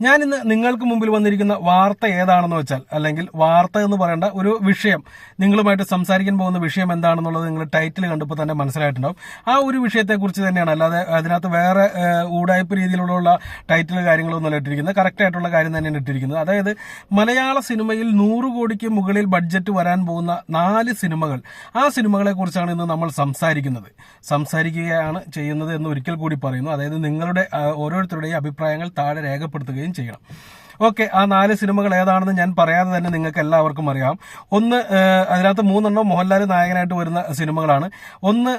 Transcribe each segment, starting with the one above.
ഞാൻ ഇന്ന് നിങ്ങൾക്ക് മുമ്പിൽ വന്നിരിക്കുന്ന വാർത്ത ഏതാണെന്ന് വെച്ചാൽ അല്ലെങ്കിൽ വാർത്ത എന്ന് പറയേണ്ട ഒരു വിഷയം നിങ്ങളുമായിട്ട് സംസാരിക്കാൻ പോകുന്ന വിഷയം എന്താണെന്നുള്ളത് നിങ്ങൾ ടൈറ്റിൽ കണ്ടപ്പോൾ തന്നെ മനസ്സിലായിട്ടുണ്ടാവും. ആ ഒരു വിഷയത്തെക്കുറിച്ച് തന്നെയാണ്. അല്ലാതെ അതിനകത്ത് വേറെ ഊടായ്പ രീതിയിലുള്ള ടൈറ്റിൽ കാര്യങ്ങളൊന്നും ഇട്ടിരിക്കുന്നത്. കറക്റ്റ് ആയിട്ടുള്ള കാര്യം തന്നെയാണ് ഇട്ടിരിക്കുന്നത്. അതായത് മലയാള സിനിമയിൽ നൂറ് കോടിക്ക് മുകളിൽ ബഡ്ജറ്റ് വരാൻ പോകുന്ന നാല് സിനിമകൾ. ആ സിനിമകളെ കുറിച്ചാണ് ഇന്ന് നമ്മൾ സംസാരിക്കുന്നത്. സംസാരിക്കുകയാണ് ചെയ്യുന്നത് എന്ന് ഒരിക്കൽ കൂടി പറയുന്നു. അതായത് നിങ്ങളുടെ ഓരോരുത്തരുടെയും അഭിപ്രായങ്ങൾ താഴെ രേഖപ്പെടുത്തുകയും ചെയ്യണം. ഓക്കെ ആ നാല് സിനിമകൾ ഏതാണെന്ന് ഞാൻ പറയാതെ തന്നെ നിങ്ങൾക്ക് എല്ലാവർക്കും അറിയാം. ഒന്ന് അതിനകത്ത് മൂന്നെണ്ണം മോഹൻലാൽ നായകനായിട്ട് വരുന്ന സിനിമകളാണ്. ഒന്ന്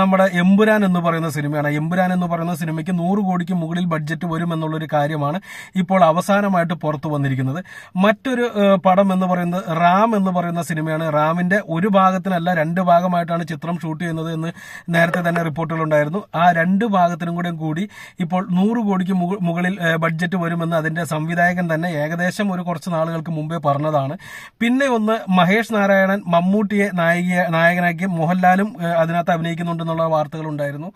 നമ്മുടെ എമ്പുരാൻ എന്ന് പറയുന്ന സിനിമയാണ്. എമ്പുരാൻ എന്ന് പറയുന്ന സിനിമയ്ക്ക് നൂറ് കോടിക്ക് മുകളിൽ ബഡ്ജറ്റ് വരും എന്നുള്ളൊരു കാര്യമാണ് ഇപ്പോൾ അവസാനമായിട്ട് പുറത്തു വന്നിരിക്കുന്നത്. മറ്റൊരു പടം എന്ന് പറയുന്നത് റാം എന്ന് പറയുന്ന സിനിമയാണ്. റാമിന്റെ ഒരു ഭാഗത്തിനല്ല രണ്ട് ഭാഗമായിട്ടാണ് ചിത്രം ഷൂട്ട് ചെയ്യുന്നത് എന്ന് നേരത്തെ തന്നെ റിപ്പോർട്ടുകളുണ്ടായിരുന്നു ആ രണ്ട് ഭാഗത്തിനും കൂടെ കൂടി ഇപ്പോൾ നൂറ് കോടിക്ക് മുകളിൽ ബഡ്ജറ്റ് വരുമെന്ന് അതിന്റെ സംവിധായകൻ തന്നെ ഏകദേശം ഒരു കുറച്ച് നാളുകൾക്ക് മുമ്പേ പറഞ്ഞതാണ്. പിന്നെ ഒന്ന് മഹേഷ് നാരായണൻ മമ്മൂട്ടിയെ നായിക നായകനാക്കി മോഹൻലാലും അതിനകത്ത് അഭിനയിക്കുന്നുണ്ടെന്നുള്ള വാർത്തകൾ ഉണ്ടായിരുന്നു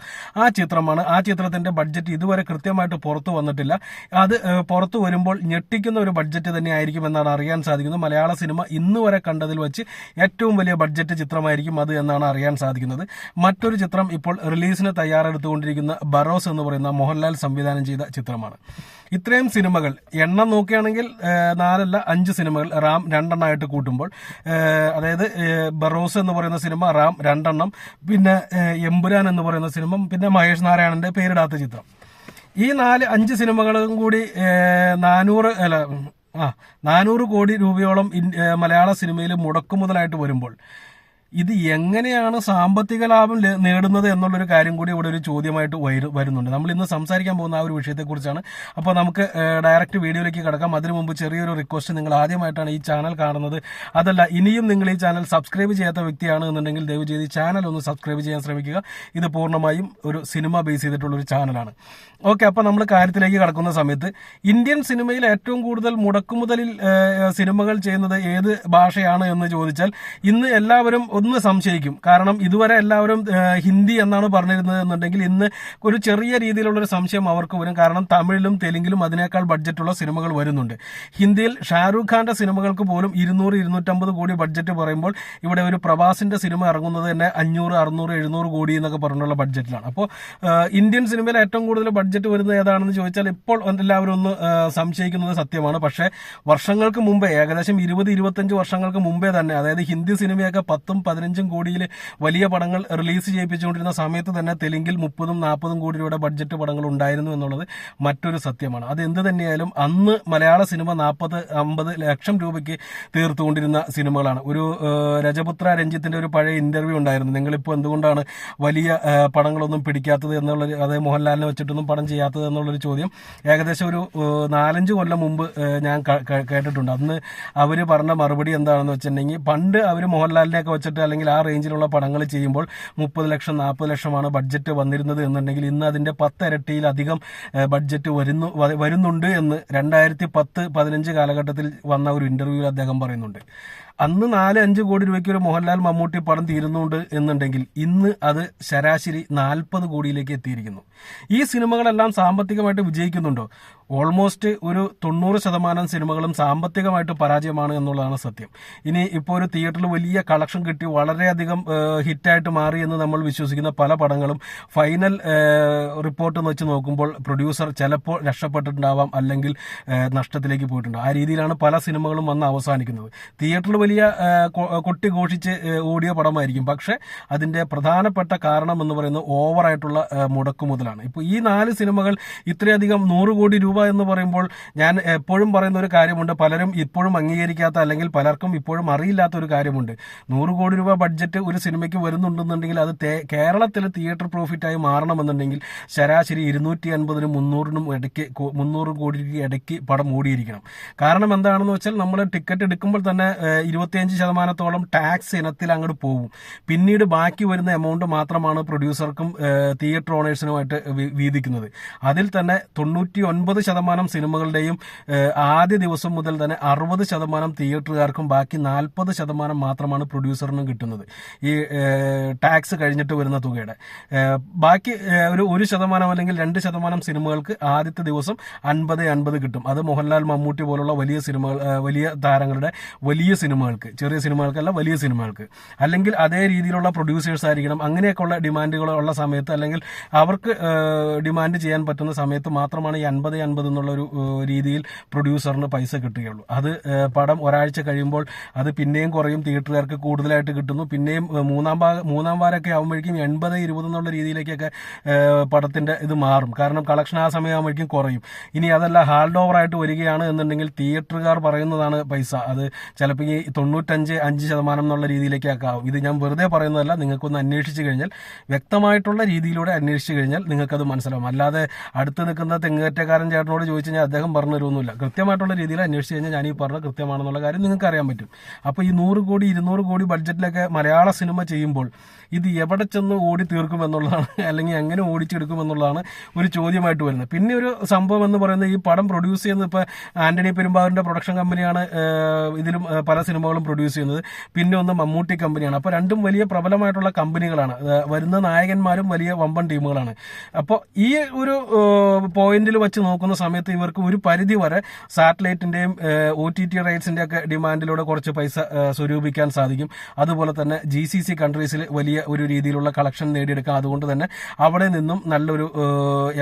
ആ ചിത്രമാണ്. ആ ചിത്രത്തിന്റെ ബഡ്ജറ്റ് ഇതുവരെ കൃത്യമായിട്ട് പുറത്തു വന്നിട്ടില്ല. അത് പുറത്തു വരുമ്പോൾ ഞെട്ടിക്കുന്ന ഒരു ബഡ്ജറ്റ് തന്നെ ആയിരിക്കും എന്നാണ് അറിയാൻ സാധിക്കുന്നത്. മലയാള സിനിമ ഇന്ന് വരെ കണ്ടതിൽ വെച്ച് ഏറ്റവും വലിയ ബഡ്ജറ്റ് ചിത്രമായിരിക്കും അത് എന്നാണ് അറിയാൻ സാധിക്കുന്നത്. മറ്റൊരു ചിത്രം ഇപ്പോൾ റിലീസിന് തയ്യാറെടുത്തുകൊണ്ടിരിക്കുന്ന ബറോസ് എന്ന് പറയുന്ന മോഹൻലാൽ സംവിധാനം ചെയ്ത ചിത്രമാണ്. ഇത്രയും സിനിമകൾ എണ്ണം നോക്കുകയാണെങ്കിൽ നാലല്ല അഞ്ച് സിനിമകൾ റാം രണ്ടെണ്ണമായിട്ട് കൂട്ടുമ്പോൾ അതായത് ബറോസ് എന്ന് പറയുന്ന സിനിമ റാം രണ്ടെണ്ണം പിന്നെ എമ്പുരാൻ എന്ന് പറയുന്ന സിനിമ പിന്നെ മഹേഷ് നാരായണന്റെ പേരിടാത്ത ചിത്രം. ഈ നാല് അഞ്ച് സിനിമകളും കൂടി നാനൂറ് അല്ല ആ നാനൂറ് കോടി രൂപയോളം മലയാള സിനിമയിൽ മുടക്കുമുതലായിട്ട് വരുമ്പോൾ ഇത് എങ്ങനെയാണ് സാമ്പത്തിക ലാഭം നേടുന്നത് എന്നുള്ളൊരു കാര്യം കൂടി ഇവിടെ ഒരു ചോദ്യമായിട്ട് വരുന്നുണ്ട്. നമ്മൾ ഇന്ന് സംസാരിക്കാൻ പോകുന്ന ആ ഒരു വിഷയത്തെക്കുറിച്ചാണ്. അപ്പോൾ നമുക്ക് ഡയറക്റ്റ് വീഡിയോയിലേക്ക് കിടക്കാം. അതിനു മുമ്പ് ചെറിയൊരു റിക്വസ്റ്റ് നിങ്ങൾ ആദ്യമായിട്ടാണ് ഈ ചാനൽ കാണുന്നത്. അതല്ല ഇനിയും നിങ്ങൾ ഈ ചാനൽ സബ്സ്ക്രൈബ് ചെയ്യാത്ത വ്യക്തിയാണ് എന്നുണ്ടെങ്കിൽ ദയവ് ചെയ്ത് ഈ ചാനൽ ഒന്ന് സബ്സ്ക്രൈബ് ചെയ്യാൻ ശ്രമിക്കുക. ഇത് പൂർണമായും ഒരു സിനിമ ബേസ് ചെയ്തിട്ടുള്ള ഒരു ചാനലാണ് ഓക്കെ അപ്പോൾ നമ്മൾ കാര്യത്തിലേക്ക് കടക്കുന്ന സമയത്ത് ഇന്ത്യൻ സിനിമയിൽ ഏറ്റവും കൂടുതൽ മുടക്കുമുതലിൽ സിനിമകൾ ചെയ്യുന്നത് ഏത് ഭാഷയാണ് എന്ന് ചോദിച്ചാൽ ഇന്ന് എല്ലാവരും ഒന്ന് സംശയിക്കും. കാരണം ഇതുവരെ എല്ലാവരും ഹിന്ദി എന്നാണ് പറഞ്ഞിരുന്നത് എന്നുണ്ടെങ്കിൽ ഇന്ന് ഒരു ചെറിയ രീതിയിലുള്ള ഒരു സംശയം അവർക്ക് വരും. കാരണം തമിഴിലും തെലുങ്കിലും അതിനേക്കാൾ ബഡ്ജറ്റുള്ള സിനിമകൾ വരുന്നുണ്ട്. ഹിന്ദിയിൽ ഷാരൂഖ് ഖാന്റെ സിനിമകൾക്ക് പോലും ഇരുന്നൂറ് ഇരുന്നൂറ്റമ്പത് കോടി ബഡ്ജറ്റ് പറയുമ്പോൾ ഇവിടെ ഒരു പ്രവാസിന്റെ സിനിമ ഇറങ്ങുന്നത് തന്നെ അഞ്ഞൂറ് അറുന്നൂറ് എഴുന്നൂറ് കോടി എന്നൊക്കെ പറഞ്ഞുള്ള ബഡ്ജറ്റിലാണ്. അപ്പോൾ ഇന്ത്യൻ സിനിമയിൽ ഏറ്റവും കൂടുതൽ ബഡ്ജറ്റ് വരുന്നത് ഏതാണെന്ന് ചോദിച്ചാൽ ഇപ്പോൾ എല്ലാവരും ഒന്ന് സംശയിക്കുന്നത് സത്യമാണ്. പക്ഷേ വർഷങ്ങൾക്ക് മുമ്പേ ഏകദേശം ഇരുപത് ഇരുപത്തഞ്ച് വർഷങ്ങൾക്ക് മുമ്പേ തന്നെ അതായത് ഹിന്ദി സിനിമയൊക്കെ പത്തും പതിനഞ്ചും കോടിയിൽ വലിയ പടങ്ങൾ റിലീസ് ചെയ്യിപ്പിച്ചുകൊണ്ടിരുന്ന സമയത്ത് തന്നെ തെലുങ്കിൽ മുപ്പതും നാൽപ്പതും കോടി രൂപയുടെ ബഡ്ജറ്റ് പടങ്ങൾ ഉണ്ടായിരുന്നു എന്നുള്ളത് മറ്റൊരു സത്യമാണ്. അത് എന്ത് തന്നെയായാലും അന്ന് മലയാള സിനിമ നാൽപ്പത് അമ്പത് ലക്ഷം രൂപയ്ക്ക് തീർത്തുകൊണ്ടിരുന്ന സിനിമകളാണ്. ഒരു രജപുത്ര രഞ്ജിത്തിന്റെ ഒരു പഴയ ഇന്റർവ്യൂ ഉണ്ടായിരുന്നു. നിങ്ങളിപ്പോൾ എന്തുകൊണ്ടാണ് വലിയ പടങ്ങളൊന്നും പിടിക്കാത്തത് എന്നുള്ളൊരു അതായത് മോഹൻലാലിനെ വെച്ചിട്ടൊന്നും പടം ചെയ്യാത്തത് എന്നുള്ളൊരു ചോദ്യം ഏകദേശം ഒരു നാലഞ്ച് കൊല്ലം മുമ്പ് ഞാൻ കേട്ടിട്ടുണ്ട്. അന്ന് അവർ പറഞ്ഞ മറുപടി എന്താണെന്ന് വെച്ചിട്ടുണ്ടെങ്കിൽ പണ്ട് അവർ മോഹൻലാലിനെയൊക്കെ വെച്ചിട്ട് അല്ലെങ്കിൽ ആ റേഞ്ചിലുള്ള പടങ്ങൾ ചെയ്യുമ്പോൾ മുപ്പത് ലക്ഷം നാൽപ്പത് ലക്ഷമാണ് ബഡ്ജറ്റ് വന്നിരുന്നത് എന്നുണ്ടെങ്കിൽ ഇന്ന് അതിന്റെ പത്തിരട്ടിയിലധികം ബഡ്ജറ്റ് വരുന്നു വരുന്നുണ്ട് എന്ന് രണ്ടായിരത്തി പത്ത് പതിനഞ്ച് കാലഘട്ടത്തിൽ വന്ന ഒരു ഇന്റർവ്യൂവിൽ അദ്ദേഹം പറയുന്നുണ്ട്. അന്ന് നാല് അഞ്ച് കോടി രൂപയ്ക്ക് ഒരു മോഹൻലാൽ മമ്മൂട്ടി പടം തീരുന്നുണ്ട് എന്നുണ്ടെങ്കിൽ ഇന്ന് അത് ശരാശരി നാൽപ്പത് കോടിയിലേക്ക് എത്തിയിരിക്കുന്നു. ഈ സിനിമകളെല്ലാം സാമ്പത്തികമായിട്ട് വിജയിക്കുന്നുണ്ടോ? ഓൾമോസ്റ്റ് ഒരു തൊണ്ണൂറ് ശതമാനം സിനിമകളും സാമ്പത്തികമായിട്ട് പരാജയമാണ് എന്നുള്ളതാണ് സത്യം. ഇനി ഇപ്പോൾ ഒരു തിയേറ്ററിൽ വലിയ കളക്ഷൻ കിട്ടി വളരെയധികം ഹിറ്റായിട്ട് മാറി എന്ന് നമ്മൾ വിശ്വസിക്കുന്ന പല പടങ്ങളും ഫൈനൽ റിപ്പോർട്ട് വെച്ച് നോക്കുമ്പോൾ പ്രൊഡ്യൂസർ ചിലപ്പോൾ രക്ഷപ്പെട്ടിട്ടുണ്ടാവാം അല്ലെങ്കിൽ നഷ്ടത്തിലേക്ക് പോയിട്ടുണ്ടാവും. ആ രീതിയിലാണ് പല സിനിമകളും വന്ന് അവസാനിക്കുന്നത്. തിയേറ്ററിൽ വലിയ കൊട്ടി ഘോഷിച്ച് ഓടിയ പടമായിരിക്കും. പക്ഷെ അതിന്റെ പ്രധാനപ്പെട്ട കാരണം എന്ന് പറയുന്നത് ഓവറായിട്ടുള്ള മുടക്കുമുതലാണ് ഇപ്പോൾ ഈ നാല് സിനിമകൾ ഇത്രയധികം നൂറ് കോടി രൂപ എന്ന് പറയുമ്പോൾ ഞാൻ എപ്പോഴും പറയുന്ന ഒരു കാര്യമുണ്ട്. പലരും ഇപ്പോഴും അംഗീകരിക്കാത്ത അല്ലെങ്കിൽ പലർക്കും ഇപ്പോഴും അറിയില്ലാത്ത ഒരു കാര്യമുണ്ട്. നൂറ് കോടി രൂപ ബഡ്ജറ്റ് ഒരു സിനിമയ്ക്ക് വരുന്നുണ്ടെന്നുണ്ടെങ്കിൽ അത് കേരളത്തിലെ തിയേറ്റർ പ്രോഫിറ്റായി മാറണമെന്നുണ്ടെങ്കിൽ ശരാശരി ഇരുന്നൂറ്റി അൻപതിനും മുന്നൂറിനും ഇടയ്ക്ക് മുന്നൂറ് കോടിക്ക് ഇടയ്ക്ക് പടം ഓടിയിരിക്കണം. കാരണം എന്താണെന്ന് വെച്ചാൽ നമ്മൾ ടിക്കറ്റ് എടുക്കുമ്പോൾ തന്നെ ഇരുപത്തിയഞ്ച് ശതമാനത്തോളം ടാക്സ് ഇനത്തിൽ അങ്ങോട്ട് പോകും പിന്നീട് ബാക്കി വരുന്ന എമൗണ്ട് മാത്രമാണ് പ്രൊഡ്യൂസർക്കും തിയേറ്റർ ഓണേഴ്സിനുമായിട്ട് വീതിക്കുന്നത്. അതിൽ തന്നെ തൊണ്ണൂറ്റി ഒൻപത് ശതമാനം സിനിമകളുടെയും ആദ്യ ദിവസം മുതൽ തന്നെ അറുപത് ശതമാനം തിയേറ്ററുകാർക്കും ബാക്കി നാൽപ്പത് ശതമാനം മാത്രമാണ് പ്രൊഡ്യൂസറിനും കിട്ടുന്നത്. ഈ ടാക്സ് കഴിഞ്ഞിട്ട് വരുന്ന തുകയുടെ. ബാക്കി ഒരു ഒരു ശതമാനം അല്ലെങ്കിൽ രണ്ട് ശതമാനം സിനിമകൾക്ക് ആദ്യത്തെ ദിവസം അൻപത് അൻപത് കിട്ടും. അത് മോഹൻലാൽ മമ്മൂട്ടി പോലുള്ള വലിയ സിനിമകൾ വലിയ താരങ്ങളുടെ വലിയ സിനിമകൾക്ക് ചെറിയ സിനിമകൾക്കല്ല വലിയ സിനിമകൾക്ക്. അല്ലെങ്കിൽ അതേ രീതിയിലുള്ള പ്രൊഡ്യൂസേഴ്സ് ആയിരിക്കണം. അങ്ങനെയൊക്കെയുള്ള ഡിമാൻഡുകൾ ഉള്ള സമയത്ത് അല്ലെങ്കിൽ അവർക്ക് ഡിമാൻഡ് ചെയ്യാൻ പറ്റുന്ന സമയത്ത് മാത്രമാണ് ഈ അൻപത് അൻപത് എന്നുള്ള ഒരു രീതിയിൽ പ്രൊഡ്യൂസറിന് പൈസ കിട്ടുകയുള്ളൂ. അത് പടം ഒരാഴ്ച കഴിയുമ്പോൾ അത് പിന്നെയും കുറയും തിയേറ്ററുകാർക്ക് കൂടുതലായിട്ട് കിട്ടുന്നു. പിന്നെയും മൂന്നാം ഭാഗം മൂന്നാം വാരമൊക്കെ ആകുമ്പോഴേക്കും എൺപത് ഇരുപത് എന്നുള്ള രീതിയിലേക്കൊക്കെ പടത്തിന്റെ ഇത് മാറും. കാരണം കളക്ഷൻ ആ സമയമാകുമ്പോഴേക്കും കുറയും. ഇനി അതല്ല ഹാൾഡ് ഓവറായിട്ട് വരികയാണ് എന്നുണ്ടെങ്കിൽ തിയേറ്ററുകാർ പറയുന്നതാണ് പൈസ. അത് ചിലപ്പോൾ ഈ തൊണ്ണൂറ്റഞ്ച് അഞ്ച് ശതമാനം എന്നുള്ള രീതിയിലേക്കൊക്കെ ഇത് ഞാൻ വെറുതെ പറയുന്നതല്ല നിങ്ങൾക്കൊന്ന് അന്വേഷിച്ച് കഴിഞ്ഞാൽ വ്യക്തമായിട്ടുള്ള രീതിയിലൂടെ അന്വേഷിച്ച് കഴിഞ്ഞാൽ നിങ്ങൾക്കത് മനസ്സിലാവും. അല്ലാതെ അടുത്ത് നിൽക്കുന്ന തെങ്ങേറ്റക്കാരൻ ചേട്ടനോട് ചോദിച്ചു കഴിഞ്ഞാൽ അദ്ദേഹം പറഞ്ഞു തരുമൊന്നുമില്ല. കൃത്യമായിട്ടുള്ള രീതിയിൽ അന്വേഷിച്ച് കഴിഞ്ഞാൽ ഞാൻ ഈ പറഞ്ഞ കൃത്യമാണെന്നുള്ള കാര്യം നിങ്ങൾക്ക് അറിയാൻ പറ്റും. അപ്പോൾ ഈ നൂറ് കോടി ഇരുന്നൂറ് കോടി ബഡ്ജറ്റിലൊക്കെ മലയാള സിനിമ ചെയ്യുമ്പോൾ ഇത് എവിടെ ചെന്ന് ഓടി തീർക്കും എന്നുള്ളതാണ് അല്ലെങ്കിൽ എങ്ങനെ ഓടിച്ചെടുക്കും എന്നുള്ളതാണ് ഒരു ചോദ്യമായിട്ട് വരുന്നത്. പിന്നെ ഒരു സംഭവം എന്ന് പറയുന്നത് ഈ പടം പ്രൊഡ്യൂസ് ചെയ്യുന്നത് ഇപ്പോൾ ആന്റണി പെരുമ്പാവൂരിന്റെ പ്രൊഡക്ഷൻ കമ്പനിയാണ് ഇതിലും പല പല സിനിമകളും പ്രൊഡ്യൂസ് ചെയ്യുന്നത്. പിന്നെ ഒന്ന് മമ്മൂട്ടി കമ്പനിയാണ്. അപ്പോൾ രണ്ടും വലിയ പ്രബലമായിട്ടുള്ള കമ്പനികളാണ്. വരുന്ന നായകന്മാരും വലിയ വമ്പൻ ടീമുകളാണ്. അപ്പോൾ ഈ ഒരു പോയിന്റിൽ വെച്ച് നോക്കുന്ന സമയത്ത് ഇവർക്ക് ഒരു പരിധി വരെ സാറ്റലൈറ്റിന്റെയും ഒ ടി ടി റൈറ്റ്സിന്റെ ഒക്കെ ഡിമാൻഡിലൂടെ കുറച്ച് പൈസ സ്വരൂപിക്കാൻ സാധിക്കും. അതുപോലെ തന്നെ ജി സി സി കൺട്രീസിൽ വലിയ ഒരു രീതിയിലുള്ള കളക്ഷൻ നേടിയെടുക്കാം. അതുകൊണ്ട് തന്നെ അവിടെ നിന്നും നല്ലൊരു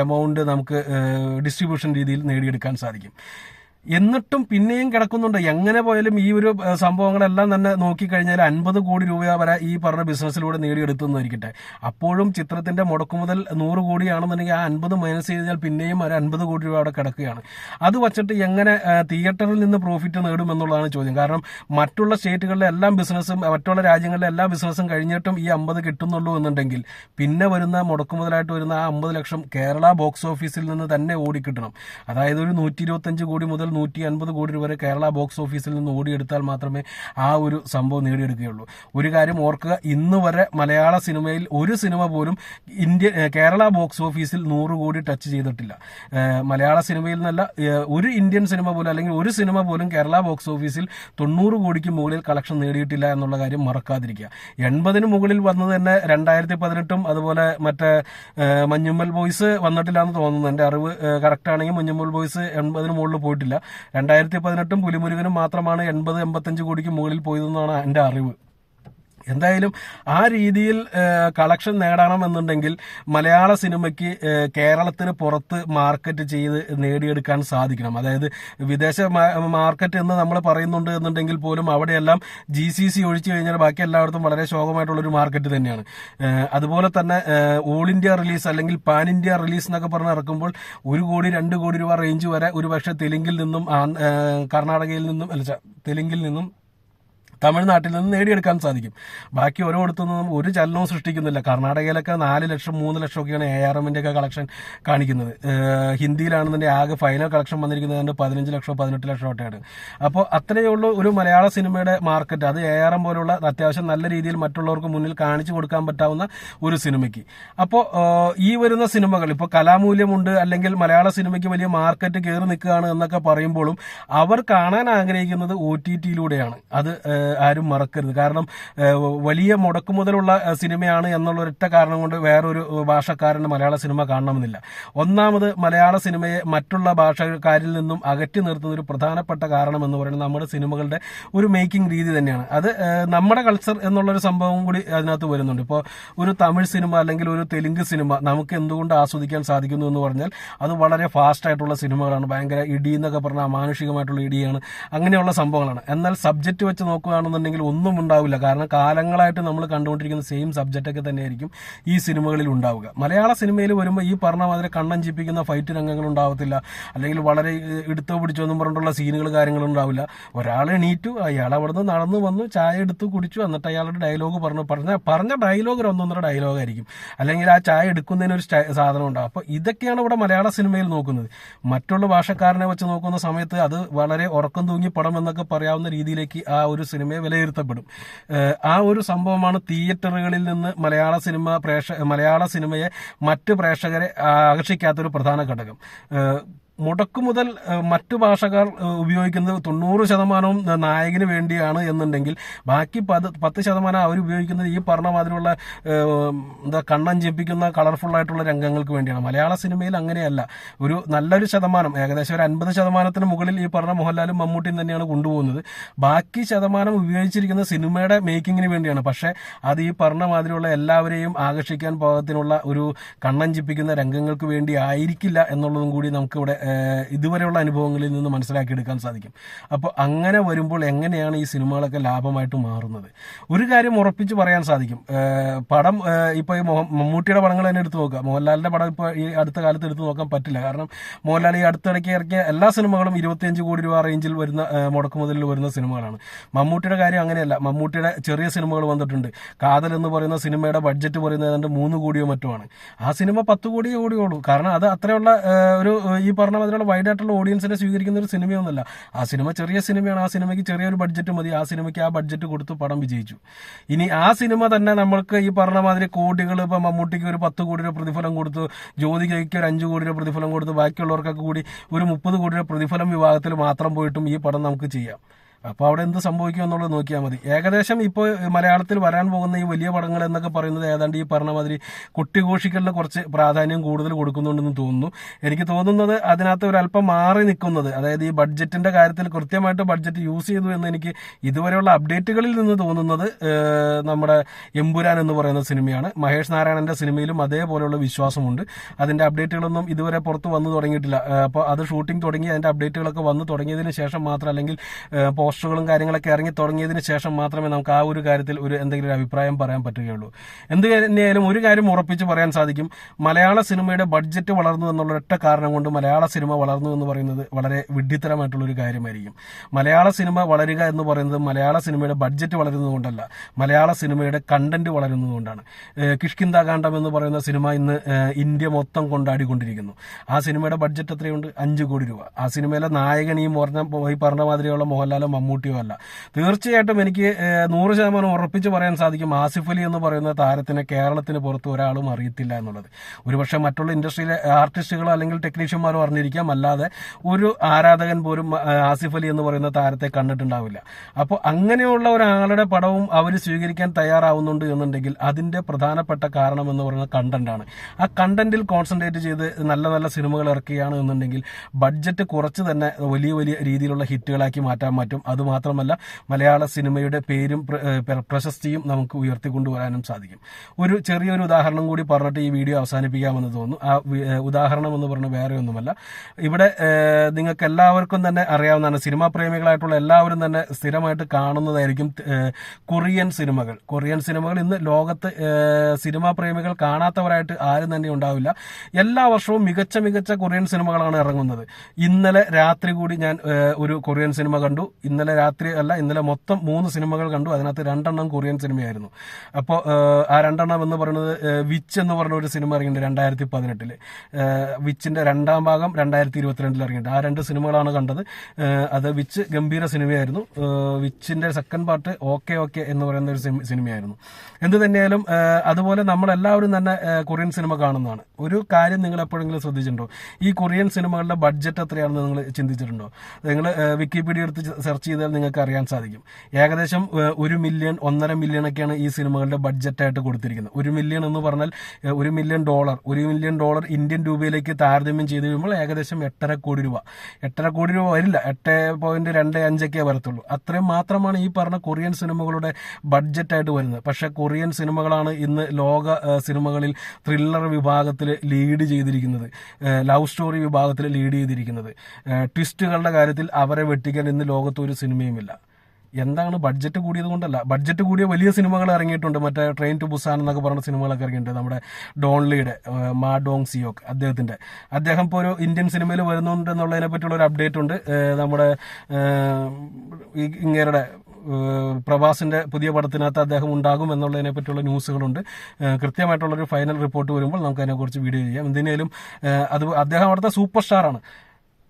എമൗണ്ട് നമുക്ക് ഡിസ്ട്രിബ്യൂഷൻ രീതിയിൽ നേടിയെടുക്കാൻ സാധിക്കും. എന്നിട്ടും പിന്നെയും കിടക്കുന്നുണ്ട്. എങ്ങനെ പോയാലും ഈ ഒരു സംഭവങ്ങളെല്ലാം തന്നെ നോക്കിക്കഴിഞ്ഞാൽ അൻപത് കോടി രൂപ വരെ ഈ പറഞ്ഞ ബിസിനസ്സിലൂടെ നേടിയെടുത്തുന്നിരിക്കട്ടെ അപ്പോഴും ചിത്രത്തിന്റെ മുടക്കുമുതൽ നൂറ് കോടിയാണെന്നുണ്ടെങ്കിൽ ആ അൻപത് മൈനസ് ചെയ്താൽ പിന്നെയും ഒരു അൻപത് കോടി രൂപ അവിടെ കിടക്കുകയാണ്. അത് വച്ചിട്ട് എങ്ങനെ തിയേറ്ററിൽ നിന്ന് പ്രോഫിറ്റ് നേടും എന്നുള്ളതാണ് ചോദ്യം. കാരണം മറ്റുള്ള സ്റ്റേറ്റുകളിലെ എല്ലാ ബിസിനസ്സും മറ്റുള്ള രാജ്യങ്ങളിലെ എല്ലാ ബിസിനസ്സും കഴിഞ്ഞിട്ടും ഈ അമ്പത് കിട്ടുന്നുള്ളൂ എന്നുണ്ടെങ്കിൽ പിന്നെ വരുന്ന മുടക്കുമുതലായിട്ട് വരുന്ന ആ അമ്പത് ലക്ഷം കേരള ബോക്സ് ഓഫീസിൽ നിന്ന് തന്നെ ഓടിക്കിട്ടണം. അതായത് ഒരു നൂറ്റി കോടി മുതൽ നൂറ്റി അൻപത് കോടി രൂപ വരെ കേരള ബോക്സ് ഓഫീസിൽ നിന്ന് ഓടിയെടുത്താൽ മാത്രമേ ആ ഒരു സംഭവം നേടിയെടുക്കുകയുള്ളൂ. ഒരു കാര്യം ഓർക്കുക ഇന്ന് വരെ മലയാള സിനിമയിൽ ഒരു സിനിമ പോലും ഇന്ത്യ കേരള ബോക്സ് ഓഫീസിൽ നൂറ് കോടി ടച്ച് ചെയ്തിട്ടില്ല. മലയാള സിനിമയിൽ നിന്നല്ല ഒരു ഇന്ത്യൻ സിനിമ പോലും അല്ലെങ്കിൽ ഒരു സിനിമ പോലും കേരള ബോക്സ് ഓഫീസിൽ തൊണ്ണൂറ് കോടിക്ക് മുകളിൽ കളക്ഷൻ നേടിയിട്ടില്ല എന്നുള്ള കാര്യം മറക്കാതിരിക്കുക. എൺപതിന് മുകളിൽ വന്നത് തന്നെ രണ്ടായിരത്തി പതിനെട്ടും അതുപോലെ മറ്റേ മഞ്ഞുമ്മൽ ബോയ്സ് വന്നിട്ടില്ല എന്ന് തോന്നുന്നു. എന്റെ അറിവ് കറക്റ്റ് ആണെങ്കിൽ മഞ്ഞുമ്മൽ ബോയ്സ് എൺപതിന് മുകളിൽ പോയിട്ടില്ല. രണ്ടായിരത്തി പതിനെട്ടും പുലിമുരുകനും മാത്രമാണ് എൺപത് എൺപത്തഞ്ച് കോടിക്ക് മുകളിൽ പോയതെന്നാണ് എന്റെ അറിവ്. എന്തായാലും ആ രീതിയിൽ കളക്ഷൻ നേടണമെന്നുണ്ടെങ്കിൽ മലയാള സിനിമയ്ക്ക് കേരളത്തിന് പുറത്ത് മാർക്കറ്റ് ചെയ്ത് നേടിയെടുക്കാൻ സാധിക്കണം. അതായത് വിദേശ മാർക്കറ്റ് എന്ന് നമ്മൾ പറയുന്നുണ്ട് എന്നുണ്ടെങ്കിൽ പോലും അവിടെയെല്ലാം ജി സി സി ഒഴിച്ചു കഴിഞ്ഞാൽ ബാക്കി എല്ലായിടത്തും വളരെ ശോകമായിട്ടുള്ളൊരു മാർക്കറ്റ് തന്നെയാണ്. അതുപോലെ തന്നെ ഓൾ ഇന്ത്യ റിലീസ് അല്ലെങ്കിൽ പാൻ ഇന്ത്യ റിലീസ് എന്നൊക്കെ പറഞ്ഞ് ഇറക്കുമ്പോൾ ഒരു കോടി രണ്ട് കോടി രൂപ റേഞ്ച് വരെ ഒരുപക്ഷെ തെലുങ്കിൽ നിന്നും കർണാടകയിൽ നിന്നും അല്ല തെലുങ്കിൽ നിന്നും തമിഴ്നാട്ടിൽ നിന്ന് നേടിയെടുക്കാൻ സാധിക്കും. ബാക്കി ഓരോടത്തു നിന്നും ഒരു ചലനവും സൃഷ്ടിക്കുന്നില്ല. കർണാടകയിലൊക്കെ നാല് ലക്ഷം മൂന്ന് ലക്ഷം ഒക്കെയാണ് എ ആർ എമ്മിന്റെ ഒക്കെ കളക്ഷൻ കാണിക്കുന്നത്. ഹിന്ദിയിലാണെന്നുണ്ടെങ്കിൽ ആകെ ഫൈനൽ കളക്ഷൻ വന്നിരിക്കുന്നത് പതിനഞ്ച് ലക്ഷം പതിനെട്ട് ലക്ഷം ഒക്കെയാണ്. അപ്പോൾ അത്രയേ ഉള്ളൂ ഒരു മലയാള സിനിമയുടെ മാർക്കറ്റ് അത് എ ആർ എം പോലുള്ള അത്യാവശ്യം നല്ല രീതിയിൽ മറ്റുള്ളവർക്ക് മുന്നിൽ കാണിച്ചു കൊടുക്കാൻ പറ്റാവുന്ന ഒരു സിനിമയ്ക്ക്. അപ്പോൾ ഈ വരുന്ന സിനിമകൾ ഇപ്പോൾ കലാമൂല്യമുണ്ട് അല്ലെങ്കിൽ മലയാള സിനിമയ്ക്ക് വലിയ മാർക്കറ്റ് കയറി നിൽക്കുകയാണ് എന്നൊക്കെ പറയുമ്പോഴും അവർ കാണാൻ ആഗ്രഹിക്കുന്നത് ഒ ടി ടിയിലൂടെയാണ് അത് ആരും മറക്കരുത്. കാരണം വലിയ മുടക്കു മുതലുള്ള സിനിമയാണ് എന്നുള്ള ഒരൊറ്റ കാരണം കൊണ്ട് വേറൊരു ഭാഷക്കാരന് മലയാള സിനിമ കാണണമെന്നില്ല. ഒന്നാമത് മലയാള സിനിമയെ മറ്റുള്ള ഭാഷക്കാരിൽ നിന്നും അകറ്റി നിർത്തുന്ന ഒരു പ്രധാനപ്പെട്ട കാരണം എന്ന് പറയുന്നത് നമ്മുടെ സിനിമകളുടെ ഒരു മേക്കിംഗ് രീതി തന്നെയാണ്. അത് നമ്മുടെ കൾച്ചർ എന്നുള്ളൊരു സംഭവം കൂടി അതിനകത്ത് വരുന്നുണ്ട്. ഇപ്പോൾ ഒരു തമിഴ് സിനിമ അല്ലെങ്കിൽ ഒരു തെലുങ്ക് സിനിമ നമുക്ക് എന്തുകൊണ്ട് ആസ്വദിക്കാൻ സാധിക്കുന്നു എന്ന് പറഞ്ഞാൽ അത് വളരെ ഫാസ്റ്റ് ആയിട്ടുള്ള സിനിമകളാണ്. ഭയങ്കര ഇടി എന്നൊക്കെ പറഞ്ഞാൽ മാനുഷികമായിട്ടുള്ള ഇടിയാണ്. അങ്ങനെയുള്ള സംഭവങ്ങളാണ്. എന്നാൽ സബ്ജക്റ്റ് വെച്ച് നോക്കുകയാണെന്നുണ്ടെങ്കിൽ ഒന്നും ഉണ്ടാവില്ല. കാരണം കാലങ്ങളായിട്ട് നമ്മൾ കണ്ടുകൊണ്ടിരിക്കുന്ന സെയിം സബ്ജക്റ്റ് ഒക്കെ തന്നെയായിരിക്കും ഈ സിനിമകളിൽ ഉണ്ടാവുക. മലയാള സിനിമയിൽ വരുമ്പോൾ ഈ പറഞ്ഞ മാതിരി കണ്ണഞ്ചിപ്പിക്കുന്ന ഫൈറ്റ് രംഗങ്ങൾ ഉണ്ടാവത്തില്ല. അല്ലെങ്കിൽ വളരെ എടുത്തോ പിടിച്ചോ എന്നും പറഞ്ഞിട്ടുള്ള സീനുകൾ കാര്യങ്ങളും ഉണ്ടാവില്ല. ഒരാൾ എണീറ്റു അയാൾ അവിടുന്ന് നടന്നു വന്നു ചായ എടുത്ത് കുടിച്ചു. എന്നിട്ട് അയാളുടെ ഡയലോഗ് പറഞ്ഞു പറഞ്ഞ പറഞ്ഞ ഡയലോഗ് ഒരു ഒന്നൊന്നര ഡയലോഗ് ആയിരിക്കും. അല്ലെങ്കിൽ ആ ചായ എടുക്കുന്നതിന് ഒരു സാധനം ഉണ്ടാവും. അപ്പോൾ ഇതൊക്കെയാണ് ഇവിടെ മലയാള സിനിമയിൽ നോക്കുന്നത്. മറ്റുള്ള ഭാഷക്കാരനെ വെച്ച് നോക്കുന്ന സമയത്ത് അത് വളരെ ഉറക്കം തൂങ്ങി പടം എന്നൊക്കെ പറയാവുന്ന രീതിയിലേക്ക് ആ ഒരു സിനിമ സിനിമയെ വിലയിരുത്തപ്പെടും. ആ ഒരു സംഭവമാണ് തിയേറ്ററുകളിൽ നിന്ന് മലയാള സിനിമ പ്രേക്ഷ മലയാള സിനിമയെ മറ്റ് പ്രേക്ഷകരെ ആകർഷിക്കാത്തൊരു പ്രധാന ഘടകം. മുടക്കുമുതൽ മുതൽ മറ്റു ഭാഷക്കാർ ഉപയോഗിക്കുന്നത് തൊണ്ണൂറ് ശതമാനവും നായകന് വേണ്ടിയാണ് എന്നുണ്ടെങ്കിൽ ബാക്കി പത് പത്ത് ശതമാനം അവർ ഉപയോഗിക്കുന്നത് ഈ പറഞ്ഞ മാതിരിയുള്ള എന്താ കണ്ണഞ്ചിപ്പിക്കുന്ന ജപ്പിക്കുന്ന കളർഫുള്ളായിട്ടുള്ള രംഗങ്ങൾക്ക് വേണ്ടിയാണ്. മലയാള സിനിമയിൽ അങ്ങനെയല്ല. ഒരു നല്ലൊരു ശതമാനം ഏകദേശം ഒരു അൻപത് ശതമാനത്തിന് മുകളിൽ ഈ പറഞ്ഞ മോഹൻലാലും മമ്മൂട്ടിയും തന്നെയാണ് കൊണ്ടുപോകുന്നത്. ബാക്കി ശതമാനം ഉപയോഗിച്ചിരിക്കുന്ന സിനിമയുടെ മേക്കിങ്ങിന് വേണ്ടിയാണ്. പക്ഷേ അത് ഈ പറഞ്ഞ മാതിരിയുള്ള എല്ലാവരെയും ആകർഷിക്കാൻ പാകത്തിനുള്ള ഒരു കണ്ണഞ്ചിപ്പിക്കുന്ന രംഗങ്ങൾക്ക് വേണ്ടി ആയിരിക്കില്ല എന്നുള്ളതും കൂടി നമുക്കിവിടെ ഇതുവരെയുള്ള അനുഭവങ്ങളിൽ നിന്ന് മനസ്സിലാക്കിയെടുക്കാൻ സാധിക്കും. അപ്പോൾ അങ്ങനെ വരുമ്പോൾ എങ്ങനെയാണ് ഈ സിനിമകളൊക്കെ ലാഭമായിട്ട് മാറുന്നത്? ഒരു കാര്യം ഉറപ്പിച്ച് പറയാൻ സാധിക്കും. പടം ഇപ്പോൾ ഈ മമ്മൂട്ടിയുടെ പടങ്ങൾ തന്നെ എടുത്ത് നോക്കുക മോഹൻലാലിന്റെ പടം ഇപ്പോൾ ഈ അടുത്ത കാലത്ത് എടുത്ത് നോക്കാൻ പറ്റില്ല. കാരണം മോഹൻലാൽ ഈ അടുത്തിടയ്ക്ക് ഇറക്കിയ എല്ലാ സിനിമകളും ഇരുപത്തിയഞ്ച് കോടി രൂപ റേഞ്ചിൽ വരുന്ന മുടക്കുമുതലിൽ വരുന്ന സിനിമകളാണ്. മമ്മൂട്ടിയുടെ കാര്യം അങ്ങനെയല്ല. മമ്മൂട്ടിയുടെ ചെറിയ സിനിമകൾ വന്നിട്ടുണ്ട്. കാതൽ എന്ന് പറയുന്ന സിനിമയുടെ ബഡ്ജറ്റ് പറയുന്നത് ഏതാണ്ട് മൂന്ന് കോടിയോ മറ്റോ ആണ്. ആ സിനിമ പത്ത് കോടിയോ ഓടിയുള്ളൂ. കാരണം അത് അത്രയുള്ള ഒരു ഈ പറഞ്ഞ മാതിരിയുള്ള വൈഡ് ആയിട്ടുള്ള ഓഡിയൻസിനെ സ്വീകരിക്കുന്ന ഒരു സിനിമയൊന്നുമല്ല. ആ സിനിമ ചെറിയ സിനിമയാണ്. ആ സിനിമയ്ക്ക് ചെറിയൊരു ബഡ്ജറ്റ് മതി. ആ സിനിമയ്ക്ക് ആ ബഡ്ജറ്റ് കൊടുത്ത് പടം വിജയിച്ചു. ഇനി ആ സിനിമ തന്നെ നമ്മൾക്ക് ഈ പറഞ്ഞ മാതിരി കോടികൾ ഇപ്പം മമ്മൂട്ടിക്ക് ഒരു പത്ത് കോടി രൂപ പ്രതിഫലം കൊടുത്തു ജ്യോതികയ്ക്ക് ഒരു അഞ്ച് കോടി രൂപ പ്രതിഫലം കൊടുത്തു ബാക്കിയുള്ളവർക്കൊക്കെ കൂടി ഒരു മുപ്പത് കോടി രൂപ പ്രതിഫലം വിഭാഗത്തിൽ മാത്രം പോയിട്ടും ഈ പടം നമുക്ക് ചെയ്യാം. അപ്പോൾ അവിടെ എന്ത് സംഭവിക്കും എന്നുള്ളത് നോക്കിയാൽ മതി. ഏകദേശം ഇപ്പോൾ മലയാളത്തിൽ വരാൻ പോകുന്ന ഈ വലിയ പടങ്ങൾ എന്നൊക്കെ പറയുന്നത് ഏതാണ്ട് ഈ പറഞ്ഞ മാതിരി കുട്ടിഘോഷിക്കലിന് കുറച്ച് പ്രാധാന്യം കൂടുതൽ കൊടുക്കുന്നുണ്ടെന്ന് തോന്നുന്നു. എനിക്ക് തോന്നുന്നത് അതിനകത്ത് ഒരു അല്പം മാറി നിൽക്കുന്നത് അതായത് ഈ ബഡ്ജറ്റിന്റെ കാര്യത്തിൽ കൃത്യമായിട്ട് ബഡ്ജറ്റ് യൂസ് ചെയ്തു എന്ന് എനിക്ക് ഇതുവരെയുള്ള അപ്ഡേറ്റുകളിൽ നിന്ന് തോന്നുന്നത് നമ്മുടെ എമ്പുരാൻ എന്ന് പറയുന്ന സിനിമയാണ്. മഹേഷ് നാരായണന്റെ സിനിമയിലും അതേപോലെയുള്ള വിശ്വാസമുണ്ട്. അതിന്റെ അപ്ഡേറ്റുകളൊന്നും ഇതുവരെ പുറത്ത് വന്നു തുടങ്ങിയിട്ടില്ല. അപ്പോൾ അത് ഷൂട്ടിംഗ് തുടങ്ങി അതിന്റെ അപ്ഡേറ്റുകളൊക്കെ വന്നു തുടങ്ങിയതിന് ശേഷം മാത്രം അല്ലെങ്കിൽ ഏഹ്, പോസ്റ്ററുകളും കാര്യങ്ങളൊക്കെ ഇറങ്ങി തുടങ്ങിയതിന് ശേഷം മാത്രമേ നമുക്ക് ആ ഒരു കാര്യത്തിൽ ഒരു എന്തെങ്കിലും ഒരു അഭിപ്രായം പറയാൻ പറ്റുകയുള്ളൂ. എന്ത് തന്നെയായാലും ഒരു കാര്യം ഉറപ്പിച്ച് പറയാൻ സാധിക്കും. മലയാള സിനിമയുടെ ബഡ്ജറ്റ് വളർന്നു എന്നുള്ള ഒറ്റ കാരണം കൊണ്ട് മലയാള സിനിമ വളർന്നു എന്ന് പറയുന്നത് വളരെ വിഡ്ഢിത്തരമായിട്ടുള്ള ഒരു കാര്യമായിരിക്കും. മലയാള സിനിമ വളരുക എന്ന് പറയുന്നത് മലയാള സിനിമയുടെ ബഡ്ജറ്റ് വളരുന്നതുകൊണ്ടല്ല മലയാള സിനിമയുടെ കണ്ടന്റ് വളരുന്നതുകൊണ്ടാണ് കിഷ്കിന്താകാന്ഡം എന്ന് പറയുന്ന സിനിമ ഇന്ന് ഇന്ത്യ മൊത്തം കൊണ്ടാടിക്കൊണ്ടിരിക്കുന്നു ആ സിനിമയുടെ ബഡ്ജറ്റ് എത്രയുണ്ട്? അഞ്ച് കോടി രൂപ. ആ സിനിമയിലെ നായകൻ ഈ പറഞ്ഞ ഈ പറഞ്ഞ മാതിരിയുള്ള മോഹൻലാലോ മമ്മൂട്ടിയോ അല്ല തീർച്ചയായിട്ടും എനിക്ക് നൂറ് ശതമാനം ഉറപ്പിച്ച് പറയാൻ സാധിക്കും ആസിഫ് അലി എന്ന് പറയുന്ന താരത്തിനെ കേരളത്തിന് പുറത്ത് ഒരാളും അറിയത്തില്ല എന്നുള്ളത്. ഒരുപക്ഷെ മറ്റുള്ള ഇൻഡസ്ട്രിയിലെ ആർട്ടിസ്റ്റുകളോ അല്ലെങ്കിൽ ടെക്നീഷ്യന്മാരോ അറിഞ്ഞിരിക്കാം. അല്ലാതെ ഒരു ആരാധകൻ പോലും ആസിഫ് അലി എന്ന് പറയുന്ന താരത്തെ കണ്ടിട്ടുണ്ടാവില്ല. അപ്പോൾ അങ്ങനെയുള്ള ഒരാളുടെ പടവും അവർ സ്വീകരിക്കാൻ തയ്യാറാവുന്നുണ്ട് എന്നുണ്ടെങ്കിൽ അതിന്റെ പ്രധാനപ്പെട്ട കാരണം എന്ന് പറയുന്നത് കണ്ടന്റാണ് ആ കണ്ടന്റിൽ കോൺസെൻട്രേറ്റ് ചെയ്ത് നല്ല നല്ല സിനിമകൾ ഇറക്കുകയാണ് എന്നുണ്ടെങ്കിൽ ബഡ്ജറ്റ് കുറച്ച് തന്നെ വലിയ വലിയ രീതിയിലുള്ള ഹിറ്റുകളാക്കി മാറ്റാൻ പറ്റും. അതുമാത്രമല്ല മലയാള സിനിമയുടെ പേരും പ്രശസ്തിയും നമുക്ക് ഉയർത്തിക്കൊണ്ടുവരാനും സാധിക്കും. ഒരു ചെറിയൊരു ഉദാഹരണം കൂടി പറഞ്ഞിട്ട് ഈ വീഡിയോ അവസാനിപ്പിക്കാമെന്ന് തോന്നുന്നു. ആ ഉദാഹരണം എന്ന് പറഞ്ഞ വേറെ ഒന്നുമല്ല. ഇവിടെ നിങ്ങൾക്ക് എല്ലാവർക്കും തന്നെ അറിയാവുന്നതാണ് സിനിമാ പ്രേമികളായിട്ടുള്ള എല്ലാവരും തന്നെ സ്ഥിരമായിട്ട് കാണുന്നതായിരിക്കും കൊറിയൻ സിനിമകൾ. കൊറിയൻ സിനിമകൾ ഇന്ന് ലോകത്ത് സിനിമാ പ്രേമികൾ കാണാത്തവരായിട്ട് ആരും തന്നെ ഉണ്ടാവില്ല. എല്ലാ വർഷവും മികച്ച മികച്ച കൊറിയൻ സിനിമകളാണ് ഇറങ്ങുന്നത്. ഇന്നലെ രാത്രി കൂടി ഞാൻ ഒരു കൊറിയൻ സിനിമ കണ്ടു. ഇന്നലെ രാത്രി അല്ല ഇന്നലെ മൊത്തം മൂന്ന് സിനിമകൾ കണ്ടു. അതിനകത്ത് രണ്ടെണ്ണം കൊറിയൻ സിനിമയായിരുന്നു. അപ്പോൾ ആ രണ്ടെണ്ണം എന്ന് പറയുന്നത് വിച്ച് എന്ന് പറഞ്ഞ ഒരു സിനിമ ഇറങ്ങിയിട്ടുണ്ട് രണ്ടായിരത്തി പതിനെട്ടിൽ വിച്ചിന്റെ രണ്ടാം ഭാഗം രണ്ടായിരത്തി ഇരുപത്തിരണ്ടിൽ ഇറങ്ങിയിട്ടുണ്ട്. ആ രണ്ട് സിനിമകളാണ് കണ്ടത്. അത് വിച്ച് ഗംഭീര സിനിമയായിരുന്നു. വിച്ചിന്റെ സെക്കൻഡ് പാർട്ട് ഓക്കെ ഓക്കെ എന്ന് പറയുന്ന ഒരു സിനിമയായിരുന്നു. എന്ത് തന്നെയായാലും ഏഹ് അതുപോലെ നമ്മളെല്ലാവരും തന്നെ കൊറിയൻ സിനിമ കാണുന്നതാണ്. ഒരു കാര്യം നിങ്ങൾ എപ്പോഴെങ്കിലും ശ്രദ്ധിച്ചിട്ടുണ്ടോ? ഈ കൊറിയൻ സിനിമകളുടെ ബഡ്ജറ്റ് എത്രയാണെന്ന് നിങ്ങൾ ചിന്തിച്ചിട്ടുണ്ടോ? നിങ്ങൾ വിക്കിപീഡിയ എടുത്ത് സെർച്ച് ചെയ്താൽ നിങ്ങൾക്ക് അറിയാൻ സാധിക്കും. ഏകദേശം ഒരു മില്യൺ ഒന്നര മില്യൺ ഒക്കെയാണ് ഈ സിനിമകളുടെ ബഡ്ജറ്റായിട്ട് കൊടുത്തിരിക്കുന്നത്. ഒരു മില്യൺ എന്ന് പറഞ്ഞാൽ ഒരു മില്യൺ ഡോളർ ഒരു മില്യൺ ഡോളർ ഇന്ത്യൻ രൂപയിലേക്ക് താരതമ്യം ചെയ്ത് കഴിയുമ്പോൾ ഏകദേശം എട്ടര കോടി രൂപ. എട്ടര കോടി രൂപ വരില്ല. എട്ട് പോയിന്റ് രണ്ട് അഞ്ചൊക്കെ വരത്തുള്ളൂ. അത്രയും മാത്രമാണ് ഈ പറഞ്ഞ കൊറിയൻ സിനിമകളുടെ ബഡ്ജറ്റായിട്ട് വരുന്നത്. പക്ഷേ കൊറിയൻ സിനിമകളാണ് ഇന്ന് ലോക സിനിമകളിൽ ത്രില്ലർ വിഭാഗത്തിൽ ലീഡ് ചെയ്തിരിക്കുന്നത്. ലവ് സ്റ്റോറി വിഭാഗത്തിൽ ലീഡ് ചെയ്തിരിക്കുന്നത്. ട്വിസ്റ്റുകളുടെ കാര്യത്തിൽ അവരെ വെട്ടിക്കാൻ ഇന്ന് ലോകത്ത് ഒരു സിനിമയുമില്ല. എന്താണ് ബഡ്ജറ്റ് കൂടിയത് കൊണ്ടല്ല. ബഡ്ജറ്റ് കൂടിയ വലിയ സിനിമകൾ ഇറങ്ങിയിട്ടുണ്ട്. മറ്റേ ട്രെയിൻ ടു ബുസാൻ എന്നൊക്കെ പറഞ്ഞ സിനിമകളൊക്കെ ഇറങ്ങിയിട്ടുണ്ട്. നമ്മുടെ ഡോൺലിയുടെ മാ ഡോങ് സിയോക്ക് അദ്ദേഹത്തിന്റെ അദ്ദേഹം ഇപ്പോൾ ഒരു ഇന്ത്യൻ സിനിമയിൽ വരുന്നുണ്ട് എന്നുള്ളതിനെ പറ്റിയുള്ള ഒരു അപ്ഡേറ്റ് ഉണ്ട്. നമ്മുടെ ഇങ്ങേരുടെ പ്രഭാസിന്റെ പുതിയ പടത്തിനകത്ത് അദ്ദേഹം ഉണ്ടാകും എന്നുള്ളതിനെ പറ്റിയുള്ള ന്യൂസുകളുണ്ട്. കൃത്യമായിട്ടുള്ള കൃത്യമായിട്ടുള്ളൊരു ഫൈനൽ റിപ്പോർട്ട് വരുമ്പോൾ നമുക്ക് അതിനെക്കുറിച്ച് വീഡിയോ ചെയ്യാം. എന്തിനേലും അത് അദ്ദേഹം അവിടുത്തെ സൂപ്പർ സ്റ്റാറാണ്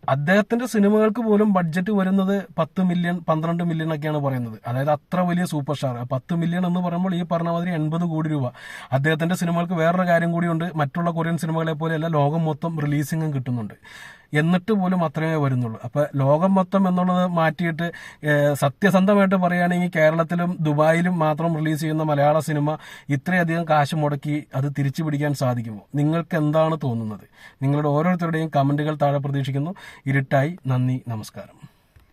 അദ്ദേഹത്തിന്റെ സിനിമകൾക്ക് പോലും ബഡ്ജറ്റ് വരുന്നത് പത്ത് മില്യൺ പന്ത്രണ്ട് മില്യൺ ഒക്കെയാണ് പറയുന്നത്. അതായത് അത്ര വലിയ സൂപ്പർ സ്റ്റാർ. പത്ത് മില്യൺ എന്ന് പറയുമ്പോൾ ഈ പറഞ്ഞ മാതിരി എൺപത് കോടി രൂപ. അദ്ദേഹത്തിന്റെ സിനിമകൾക്ക് വേറൊരു കാര്യം കൂടിയുണ്ട്. മറ്റുള്ള കൊറിയൻ സിനിമകളെ പോലെയല്ല ലോകം മൊത്തം റിലീസിംഗും കിട്ടുന്നുണ്ട്. എന്നിട്ട് പോലും അത്രയേ വരുന്നുള്ളൂ. അപ്പൊ ലോകം മൊത്തം എന്നുള്ളത് മാറ്റിയിട്ട് സത്യസന്ധമായിട്ട് പറയുകയാണെങ്കിൽ കേരളത്തിലും ദുബായിലും മാത്രം റിലീസ് ചെയ്യുന്ന മലയാള സിനിമ ഇത്രയധികം കാശ് മുടക്കി അത് തിരിച്ചു പിടിക്കാൻ സാധിക്കുമോ? നിങ്ങൾക്ക് എന്താണ് തോന്നുന്നത്? നിങ്ങളുടെ ഓരോരുത്തരുടെയും കമന്റുകൾ താഴെ പ്രതീക്ഷിക്കുന്നു. ഇരുട്ടായി നന്ദി നമസ്കാരം.